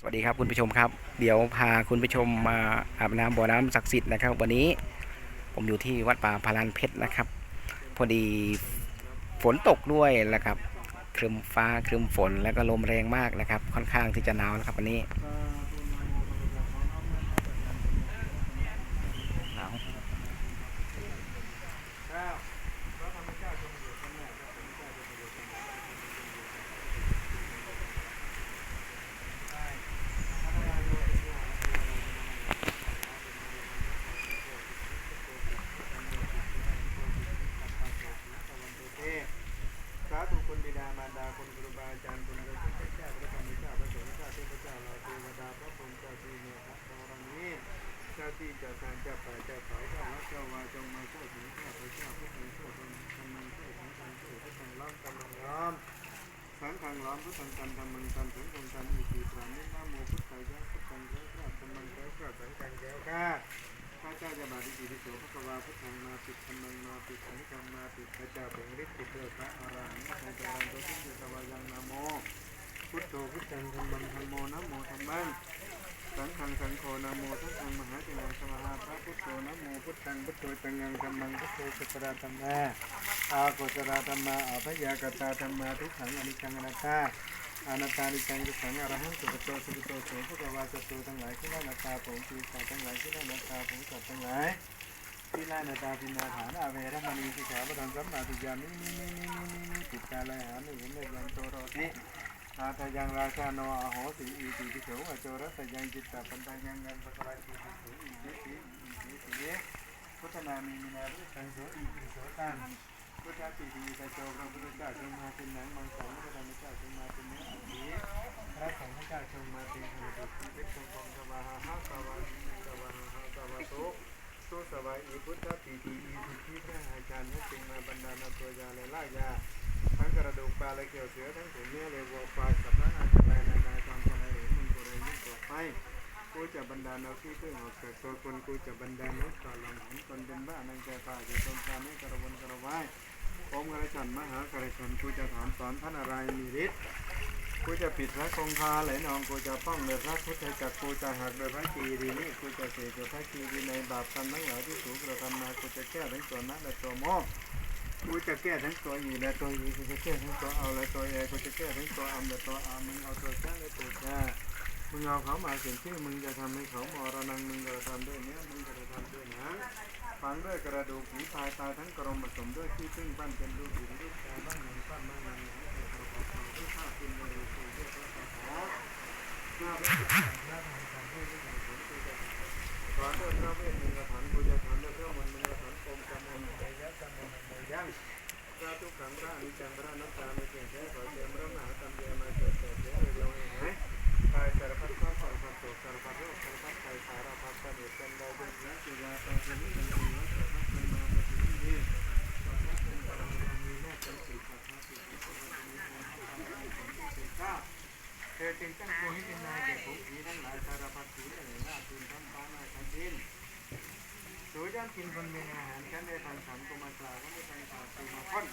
สวัสดีครับคุณผู้ชมครับ เดี๋ยวพาคุณผู้ชมมาอาบน้ำบ่อน้ำศักดิ์สิทธิ์นะครับ วันนี้ผมอยู่ที่วัดป่าพารานเพชรนะครับ พอดีฝนตกด้วยนะครับครึมฟ้าครึมฝนแล้วก็ลมแรงมากนะครับ ค่อนข้างที่จะหนาวนะครับวันนี้าว สาธุคุณบิดามารดาคุณครูบาอาจารย์คุณพระพุทธเจ้าพระธรรมเจ้าพระสงฆ์เจ้าเทพเจ้าเราเทวดาพระพรหมเจ้าที่เนี่ยพระธรณีเจ้า ที่จ้าทางเจ้าป่าจ้าเขาจ้าวัดเจ้าวาจงมาช่วยถึงข้าพระเจ้าผู้เป็นผู้เป็นทำมันช่วยถึงกันช่วยทุกคนล้อมกำลังล้อมสังฆังล้อมพุทธังกันธรรมังกันถึงองกันอีกทีสามนินาโมพุทธายะพุทธังแก้วกราบธรรมังแก้วกราสังฆังแก้วกราข้าเจ้าจะบาดิจิติโสภควาพุทธังมาปิดธรรมังมาปิดสังฆังมาปิดพระเจ้าเป็นฤทธิ์ปิดเถิดพระอรหันต์พระเจ้ารันตุสิตวายังนะโมพุทโธพุทธังธรรมังธรรมโมนะโมธรรมัง สังฆังสังโฆนะโมสังฆังมหาเจริญสมหาพระพุทโธนะโมพุทธังพุทโธตังงังธรรมังพุทโธสัจราธรรมะอาโกจราธรรมะอาพยากตาธรรมะทุกขังอนิจจังอนัตตาอนัตตานิจังทุกขังอรหังสุปโตสุปโตโสภะควาสัตโตทั้งหลายที่ได้นนาตาผมปีศาจทั้งหลายที่ได้นนาตาผมสัตว์ทั้งหลายที่ไล่นนาตาพินาฐานอาเวรมณีสิกขาปะทังสัมมาทิยามิมิมิมิมิมิมิปิดกาลหาไมิเห็นเมยังโตโรติ อาทายังราชาโนอโหสีอีติปิโสอโจรัตยังจิตตปัญญายังงันปะกวาติปิโสอีติปิอีติปิพุทธนามีมินาพุทธังโสอีติโสตังพุทธปิฎีกระโจพระพุทธเจ้าจงมาเป็นหนังมังสรพระธรรมเจ้าจงมาเป็นเนื้ออันนี้พระสงฆ์เจ้าจงมาเป็นอนุตที่เป็นทรงทวาหาหาสวาสวาหาสวาโตสุสวาอีพุทธปิฎีอีสุทธิพระอาจารย์ให้จึงมาบรรดาลตัวยาและล่ายา กระดูกปลาและเกี่ยวเสือทั้งถุงเนื้อเลยวัวปลาสับพระอาจารย์นานาความพลายเหนมันกุไรยิ่งต่อไปกูจะบรรดาลเอาที่พึ่งออกจากตัวคนกูจะบรรดาลนกต่อลำหันคนเป็นบ้านังแก่ป่าจะทรงการให้กระวนกระวายองค์กระชันมหากระชันกูจะถอนสอนพระนารายมีฤทธิ์กูจะปิดพระคงคาไหลนองกูจะป้องเดือพระพุทธจักรกูจะหักเดือพระกีรีนี้กูจะเสกเดือพระกีรีในบาปกรรมทั้งหลายที่ถูกกระทำมากูจะแก้ทั้งตัวนักและตัวโมก กูจะแก้ทั้งตัวอีและตัวอีกูจะแก้ทั้งตัวเอาและตัวเอกูจะแก้ทั้งตัวอำและตัวอามึงเอาตัวแก้และตัวแก้มึงเอาเขามาเขียนชื่อมึงจะทำให้เขามรณงมึงจะทำด้วยเนี้ยมึงจะทำด้วยนังฝังด้วยกระดูกผีพายตายทั้งกรมผสมด้วยขี้พึ่งปั้นเป็นรูปหินรูปกายบ้างเงินปั้นบ้างเงินหนังเป็นกระบอทองด้วยข้าวกินเลยคือเรียกว่าคาถาหน้าพระพระทางการพูดด้วยการผลคือจะสอนด้วยพระเวทมึงกร พระทุกขังพระอนิจจังพระนัตตาไม่เปลี่ยนแปลงขอเสียมพระมหาตัมเยมาเกิดเกิดเสียเลยลงหายตายสารพัดข้อสารพัดโศกสารพัดโรคสารพัดไฟสารพัดเสด็จกันด้ด้วยพระจุฬาตาชนิดหนึ่งวัดพระเป็นมาปฏิทินนี้วัดเป็นบารมีแม่เป็นสิทธิ์พระสิทธิ์พระมีพระมีผลที่เป็นข้าเธอจึงตั้งตัวให้เป็นนายแก่ผู้ผีทั้งหลายสารพัดผีเหล่านี้หน้าคืนทั้งฟ้าหน้าทั้งดิน สูย่างกินคนเป็นอาหารฉันได้ทางฉันกุมาสาก็ได้ทางสาคุมาพ้น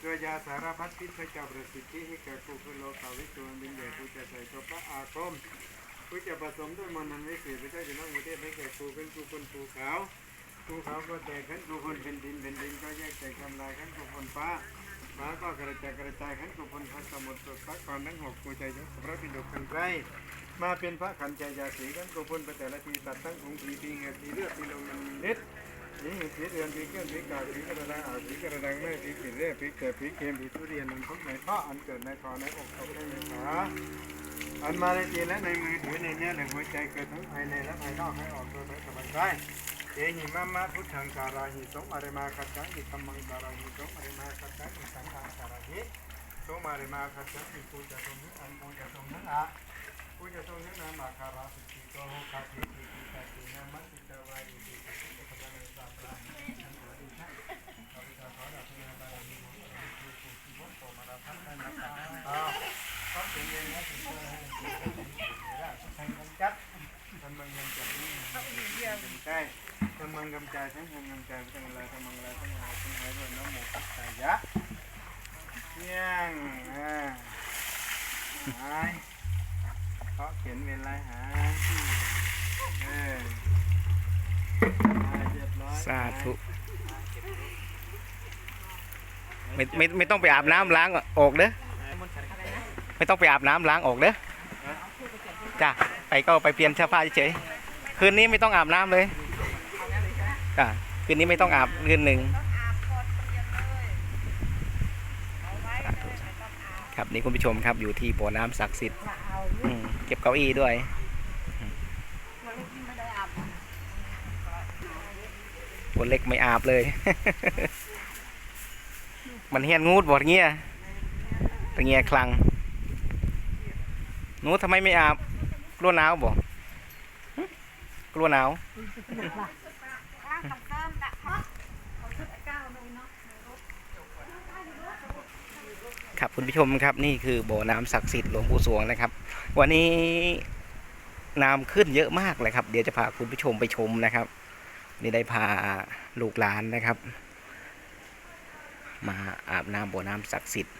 โดยยาสารพัดพิษพระเจ้าประสิทธิให้แก่กูคือโลกาวิจูนบินเดชกูจะใส่ตัวพระอาคมกูจะผสมด้วยมนันวิเศษพระเจ้าจะนั่งประเทศให้แก่กูเป็นกูคนภูเขาภูเขาวก็แตกขันกูคนเป็นดินเป็นดินก็แยกแตกทำลายขันกูคนฟ้าฟ้าก็กระจายกระจายขันกูคนพัสมุทรสุดพระกรทั้งหกกูจะยกพระปิฎกกันไกล มาเป็นพระขันใจยาสีกันกุพลไปแต่ละทีตัดตั้งองค์สีปีเงสีเลือดสีลงมันมีฤทธิ์สีเห็นสีเดือนสีเกี้ยวสีกาสีกระดังอ่าวสีกระดังแม่สีปีเร่ปีเกิดปีเกมปีทุเรียนมันพบในท่ออันเกิดในคอในอกเขาในขาอันมาในตีและในมือถือในเนื้อในหัวใจเกิดทั้งภายในและภายนอกให้ออกโดยไม่สบายใจเอหิมะมะพุทธังการาหิสงอริมาคัจจังอิธรรมังการาหิสงอริมาคัจจังอิสังฆังการาหิสงมาริมาคัจจังอิปูจะตรงนี้อันปูจะตรงนั้นอะ ปูจะทรงนี้นามาคาราสิกิโตโหคาติติติตาตินามัสสิตาวายิติติติขบันสาปราฉันขอดีนะขอดีขอดับนาบารมีของพระผู้ผู้ที่วัดโตมาราพัฒนาตาอ้าวก็เป็นเองนะถึงจะให้เป็นสิ่งที่ดีได้ทุกทางกำจัดทำมังกำจัดนี่ใช่ทำมังกำจัดทั้งทำกำจัดทั้งอะไรทำมังอะไรทั้งอะไรทั้งหลายด้วยน้ำหมูกัจจายะ เนี่ยงอ่าหายเพราะเขียนเวรลายหางเอออ่าเรียบร้อยสาธุไม่ไม่ไม่ต้องไปอาบน้ำล้างออกเด้อไม่ต้องไปอาบน้ำล้างออกเด้อจ้ะไปก็ไปเปลี่ยนเสื้อผ้าเฉยๆคืนนี้ไม่ต้องอาบน้ำเลยจ้ะคืนนี้ไม่ต้องอาบคืนหนึ่งสาธุ ครับนี่คุณผู้ชมครับอยู่ที่บ่อน้ำศักดิ์สิทธิ์อืมเก็บเก้าอี้ด้วย คนเล็กไม่อาบเลย มันเฮียนงูดบอดเงี้ยตะเงียคลังหนูทำไมไม่อาบ กลัวหนาวบ่หึกลัวหนาว ครับคุณผู้ชมครับนี่คือบ่อน้ำศักดิ์สิทธิ์หลวงปู่สวงนะครับ วันนี้น้ำขึ้นเยอะมากเลยครับ เดี๋ยวจะพาคุณผู้ชมไปชมนะครับ นี่ได้พาลูกหลานนะครับ มาอาบน้ำบ่อน้ำศักดิ์สิทธิ์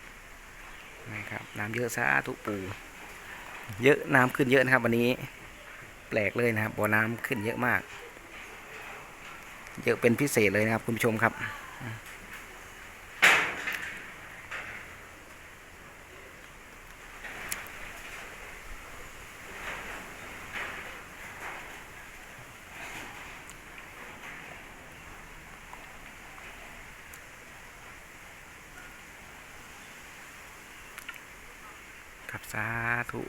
นะครับ น้ำเยอะสาธุกปูเยอะน้ำขึ้นเยอะนะครับ วันนี้แปลกเลยนะครับบ่อน้ำขึ้นเยอะมาก เยอะเป็นพิเศษเลยนะครับ คุณผู้ชมครับ สาธุ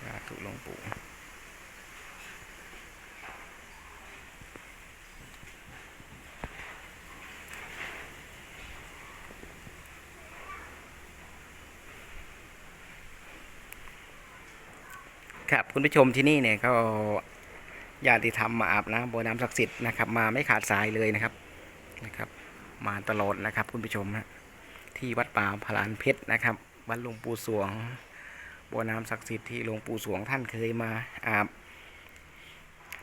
สาธุหลวงปู่ครับคุณผู้ชมที่นี่เนี่ยก็ญาติธรรมมาอาบน้ำบ่อน้ำศักดิ์สิทธิ์นะครับ มาไม่ขาดสายเลยนะครับ นะครับ มาตลอดนะครับ คุณผู้ชมนะที่วัดป่าพลานเพชรนะครับวัดหลวงปู่สวงบัวน้ำศักดิ์สิทธิ์ที่หลวงปู่สวงท่านเคยมาอาบ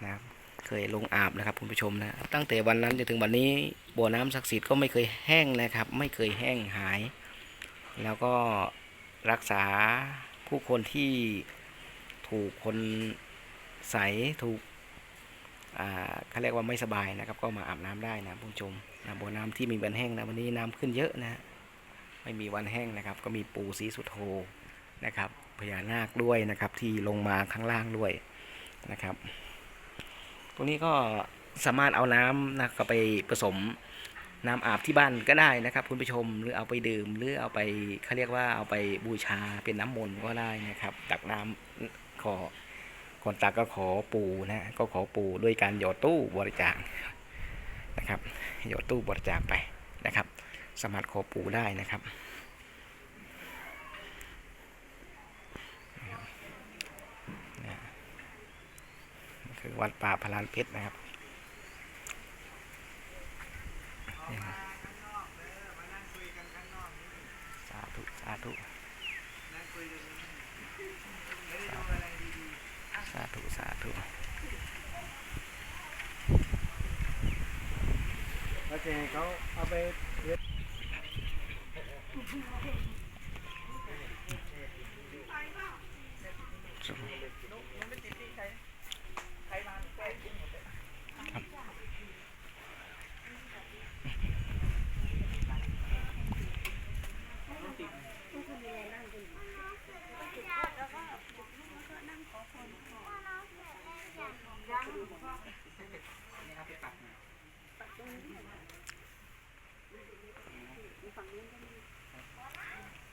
นะครับเคยลงอาบนะครับคุณผู้ชมนะตั้งแต่วันนั้นจนถึงวันนี้บัวน้ำศักดิ์สิทธิ์ก็ไม่เคยแห้งนะครับ ไม่เคยแห้งหาย แล้วก็รักษาผู้คนที่ถูกคนใสถูก เขาเรียกว่าไม่สบายนะครับ ก็มาอาบน้ำได้นะผู้ชมนะบ่อน้ำที่มีวันแห้งนะวันนี้น้ำขึ้นเยอะนะไม่มีวันแห้งนะครับ ก็มีปูสีสุดโธนะครับพญานาคด้วยนะครับ ที่ลงมาข้างล่างด้วยนะครับ ตรงนี้ก็สามารถเอาน้ำนะก็ไปผสมน้ำอาบที่บ้านก็ได้นะครับ คุณผู้ชมหรือเอาไปดื่มหรือเอาไปเขาเรียกว่าเอาไปบูชาเป็นน้ำมนต์ก็ได้นะครับตักน้ำขอ คนตากก็ขอปู่นะก็ขอปู่ด้วยการหยอดตู้บริจาคนะครับหยอดตู้บริจาคไปนะครับ สามารถขอปู่ได้นะครับนี่คือวัดป่าพลานเพชรนะครับนี่นะสาธุสาธุ สาธุ สาธุ โอ เคเขาเอาไป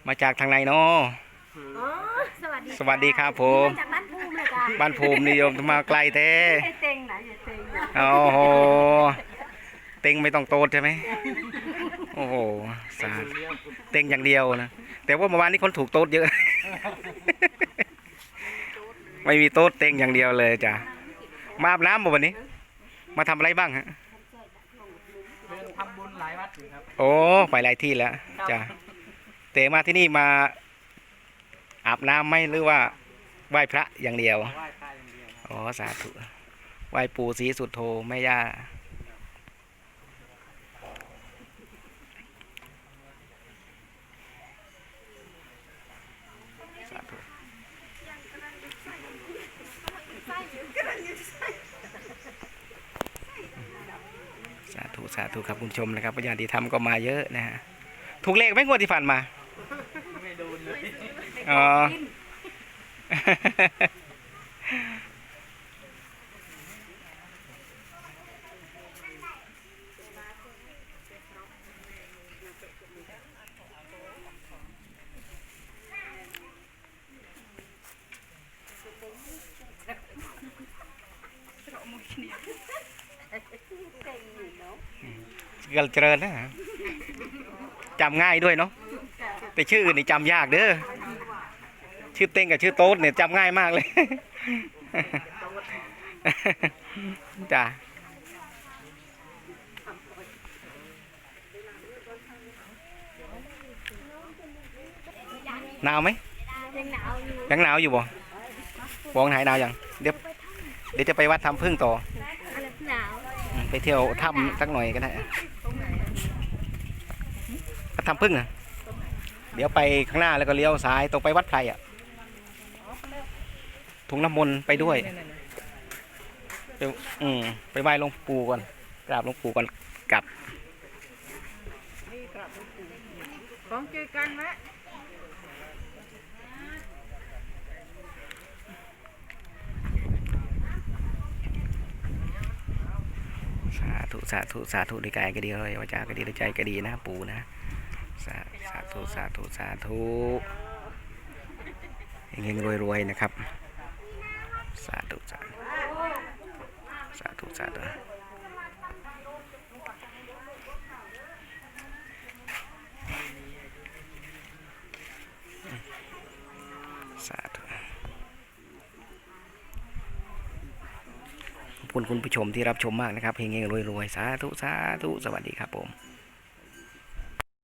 มาจากทางไหนเนาะอ๋อสวัสดีสวัสดีครับผม มาจากบ้านภูมิเลยจ้ะบ้านภูมินิยมมาไกลแท้ไอ้เต็งไหนอย่าเต็งนะโอ้โหเต็งไม่ต้องโตดใช่ไหมโอ้โหสาธุเต็งอย่างเดียวนะแต่ว่าเมื่อวานนี้คนถูกโต๊ดเยอะ ไม่มีโต๊ดเต็งอย่างเดียวเลยจ้ะมาอาบน้ำบ่วันนี้ มาทำอะไรบ้างฮะเดินทำบุญหลายวัดอยู่ครับ โอ้ไปหลายที่แล้วจ้ะ แต่มาที่นี่มาอาบน้ำไม่หรือว่าไหว้พระอย่างเดียวอ๋อสาธุไหว้ปู่ศรีสุดโธแม่ย่าสาธุสาธุครับคุณชมนะครับพญาดีธรรมก็มาเยอะนะฮะถูกเลขไม่งวดที่ผ่านมา อ๋อเกลเจริญนะจำง่ายด้วยเนาะแต่ชื่ออื่นนี่จำยากเด้อ ชื่อเต้งกับชื่อโต๊ดเนี่ยจำง่ายมากเลย จ้าหนาวไหมยังหนาวอยู่ยังหนาวอยู่บ่วองหายหนาวยังเดี๋ยวเดี๋ยวจะไปวัดทำพึ่งต่ออะไรหนาวอืมไปเที่ยวถ้ำสักหน่อยก็ได้วัดทำพึ่งอะเดี๋ยวไปข้างหน้าแล้วก็เลี้ยวซ้ายตรงไปวัดไพรอะ ถุงน้ำมนต์ไปด้วยไปอืมไปไหว้หลวงปู่ก่อนกราบหลวงปู่ก่อนกลับของเจอกันนะสาธุสาธุสาธุด้วยกายก็ดีเลยวาจาก็ดีด้วยใจก็ดีนะปู่นะสาสาธุสาธุสาธุเฮงๆรวยๆนะครับ สาธุสาธุสาธุสาธุสาธุขอบคุณคุณผู้ชมที่รับชมมากนะครับเฮงๆรวยๆสาธุสาธุสวัสดีครับผม